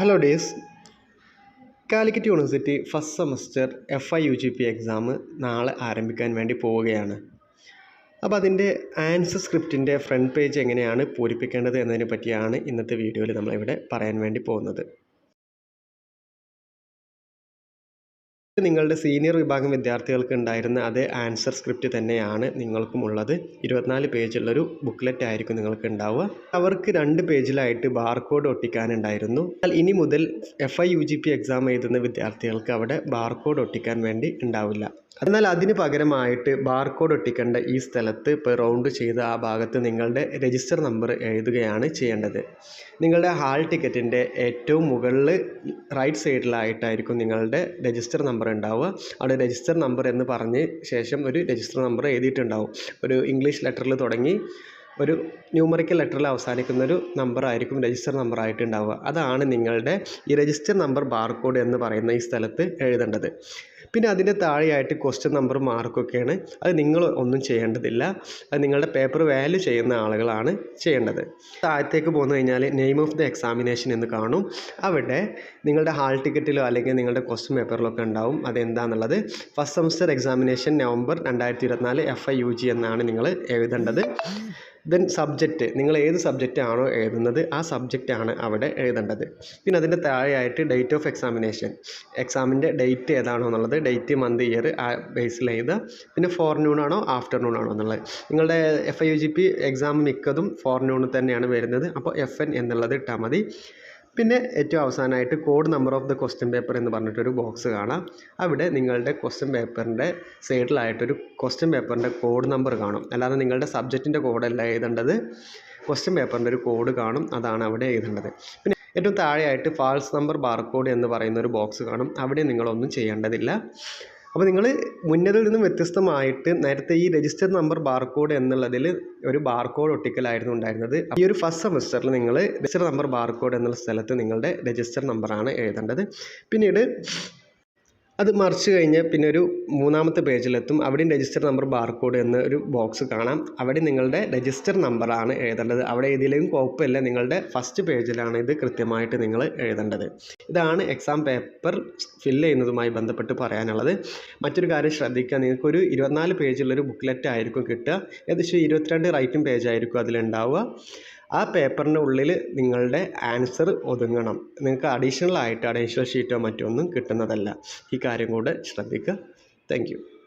Hello dears Calicut university first semester F Y U G P exam നാളെ ആരംഭിക്കാൻ വേണ്ടി പോവുകയാണ്. അപ്പോൾ അതിന്റെ ആൻസർ സ്ക്രിപ്റ്റിന്റെ ഫ്രണ്ട് പേജ് എങ്ങനെയാണ് പൂരിപ്പിക്കേണ്ടത് എന്നതിനെ പറ്റിയാണ് ഇന്നത്തെ വീഡിയോയിൽ നമ്മളിവിടെ പറയാൻ വേണ്ടി പോകുന്നത്. നിങ്ങളുടെ സീനിയർ വിഭാഗം വിദ്യാർത്ഥികൾക്ക് ഉണ്ടായിരുന്ന അതേ ആൻസർ സ്ക്രിപ്റ്റ് തന്നെയാണ് നിങ്ങൾക്കും ഉള്ളത്. ഇരുപത്തിനാല് പേജുള്ളൊരു ബുക്ക്ലെറ്റ് ആയിരിക്കും നിങ്ങൾക്ക് ഉണ്ടാവുക. അവർക്ക് രണ്ട് പേജിലായിട്ട് ബാർകോഡ് ഒട്ടിക്കാനുണ്ടായിരുന്നു. എന്നാൽ ഇനി മുതൽ F Y U G P exam എഴുതുന്ന വിദ്യാർത്ഥികൾക്ക് അവിടെ ബാർകോഡ് ഒട്ടിക്കാൻ വേണ്ടി ഉണ്ടാവില്ല. എന്നാൽ അതിന് പകരമായിട്ട് ബാർകോഡ് ഒട്ടിക്കേണ്ട ഈ സ്ഥലത്ത് ഇപ്പോൾ റൗണ്ട് ചെയ്ത ആ ഭാഗത്ത് നിങ്ങളുടെ രജിസ്റ്റർ നമ്പർ എഴുതുകയാണ് ചെയ്യേണ്ടത്. നിങ്ങളുടെ ഹാൾ ടിക്കറ്റിന്റെ ഏറ്റവും മുകളിൽ റൈറ്റ് സൈഡിലായിട്ടായിരിക്കും നിങ്ങളുടെ രജിസ്റ്റർ നമ്പർ ഉണ്ടാവുക. അവിടെ രജിസ്റ്റർ നമ്പർ എന്ന് പറഞ്ഞ് ശേഷം ഒരു രജിസ്റ്റർ നമ്പർ എഴുതിയിട്ടുണ്ടാവും. ഒരു ഇംഗ്ലീഷ് ലെറ്ററിൽ തുടങ്ങി. ഒരു ന്യൂമറിക്കൽ ലെറ്ററിൽ അവസാനിക്കുന്ന ഒരു നമ്പർ ആയിരിക്കും രജിസ്റ്റർ നമ്പർ ആയിട്ട് ഉണ്ടാവുക അതാണ് നിങ്ങളുടെ ഈ രജിസ്റ്റർ നമ്പർ ബാർകോഡ് എന്ന് പറയുന്ന ഈ സ്ഥലത്ത് എഴുതേണ്ടത്. പിന്നെ അതിന്റെ താഴെയായിട്ട് ക്വസ്റ്റ്യൻ നമ്പർ മാർക്കൊക്കെയാണ് അത് നിങ്ങൾ ഒന്നും ചെയ്യേണ്ടതില്ല. അത് നിങ്ങളുടെ പേപ്പർ വാല്യൂ ചെയ്യുന്ന ആളുകളാണ് ചെയ്യേണ്ടത്. താഴത്തേക്ക് പോന്നു കഴിഞ്ഞാൽ നെയിം ഓഫ് ദി എക്സാമിനേഷൻ എന്ന് കാണും. അവിടെ നിങ്ങളുടെ ഹാൾ ടിക്കറ്റിലോ അല്ലെങ്കിൽ നിങ്ങളുടെ ക്വസ്റ്റ്യൻ പേപ്പറിലൊക്കെ ഉണ്ടാവും. അതെന്താണെന്നുള്ളത് ഫസ്റ്റ് സെമസ്റ്റർ എക്സാമിനേഷൻ നവംബർ രണ്ടായിരത്തി ഇരുപത്തിനാല് എഫ് ഐ യു ജി എന്നാണ് നിങ്ങൾ എഴുതേണ്ടത്. ദെൻ സബ്ജക്റ്റ് നിങ്ങൾ ഏത് സബ്ജക്റ്റ് ആണോ എഴുതുന്നത് ആ സബ്ജക്റ്റ് ആണ് അവിടെ എഴുതേണ്ടത്. പിന്നെ അതിന്റെ താഴെയായിട്ട് ഡേറ്റ് ഓഫ് എക്സാമിനേഷൻ എക്സാമിന്റെ ഡേറ്റ് ഏതാണോ എന്നുള്ളത് ഡേറ്റ് മന്ത് ഇയർ ആ ബേസിൽ എഴുതുക. പിന്നെ ഫോർനൂൺ ആണോ ആഫ്റ്റർനൂൺ ആണോ എന്നുള്ളത്. നിങ്ങളുടെ F Y U G P exam മിക്കതും ഫോർനൂണിൽ തന്നെയാണ് വരുന്നത്. അപ്പോൾ എഫ് എൻ എന്നുള്ളത് ഇട്ടാൽ മതി. പിന്നെ ഏറ്റവും അവസാനമായിട്ട് code number of the question paper എന്ന് പറഞ്ഞിട്ടൊരു ബോക്സ് കാണാം. അവിടെ നിങ്ങളുടെ ക്വസ്റ്റ്യൻ പേപ്പറിന്റെ സൈഡിലായിട്ടൊരു ക്വസ്റ്റ്യൻ പേപ്പറിന്റെ കോഡ് നമ്പർ കാണും. അല്ലാതെ നിങ്ങളുടെ സബ്ജക്റ്റിന്റെ കോഡല്ല എഴുതേണ്ടത്. ക്വസ്റ്റ്യൻ പേപ്പറിന്റെ ഒരു കോഡ് കാണും. അതാണ് അവിടെ എഴുതേണ്ടത്. പിന്നെ ഏറ്റവും താഴെയായിട്ട് ഫാൾസ് നമ്പർ ബാർകോഡ് എന്ന് പറയുന്ന ഒരു ബോക്സ് കാണും. അവിടെ നിങ്ങളൊന്നും ചെയ്യേണ്ടതില്ല. അപ്പോൾ നിങ്ങൾ മുന്നതിൽ നിന്നും വ്യത്യസ്തമായിട്ട് നേരത്തെ ഈ രജിസ്റ്റർ നമ്പർ ബാർകോഡ് എന്നുള്ളതിൽ ഒരു ബാർകോഡ് ഒട്ടിക്കലായിരുന്നു ഉണ്ടായിരുന്നത്. ഈ ഒരു ഫസ്റ്റ് സെമസ്റ്ററിൽ നിങ്ങൾ രജിസ്റ്റർ നമ്പർ ബാർകോഡ് എന്നുള്ള സ്ഥലത്ത് നിങ്ങളുടെ രജിസ്റ്റർ നമ്പറാണ് എഴുതേണ്ടത്. പിന്നീട് അത് മറിച്ച് കഴിഞ്ഞ് പിന്നെ ഒരു മൂന്നാമത്തെ പേജിലെത്തും. അവിടെയും രജിസ്റ്റർ നമ്പർ ബാർകോഡ് എന്ന ഒരു ബോക്സ് കാണാം. അവിടെ നിങ്ങളുടെ രജിസ്റ്റർ നമ്പറാണ് എഴുതേണ്ടത്. അവിടെ ഏതിലെയും കുഴപ്പമില്ല. നിങ്ങളുടെ ഫസ്റ്റ് പേജിലാണ് ഇത് കൃത്യമായിട്ട് നിങ്ങൾ എഴുതേണ്ടത്. ഇതാണ് എക്സാം പേപ്പർ ഫില്ല് ചെയ്യുന്നതുമായി ബന്ധപ്പെട്ട് പറയാനുള്ളത്. മറ്റൊരു കാര്യം ശ്രദ്ധിക്കുക. നിങ്ങൾക്കൊരു ഇരുപത്തിനാല് പേജുള്ളൊരു ബുക്ക്ലെറ്റ് ആയിരിക്കും കിട്ടുക. ഏകദേശം ഇരുപത്തിരണ്ട് റൈറ്റിംഗ് പേജായിരിക്കും അതിലുണ്ടാവുക. ആ പേപ്പറിന്റെ ഉള്ളിൽ നിങ്ങളുടെ ആൻസർ ഒതുങ്ങണം. നിങ്ങൾക്ക് അഡീഷണൽ ആയിട്ട് അഡീഷണൽ ഷീറ്റോ മറ്റോ ഒന്നും കിട്ടുന്നതല്ല. ഈ കാര്യം കൂടെ ശ്രദ്ധിക്കുക. താങ്ക്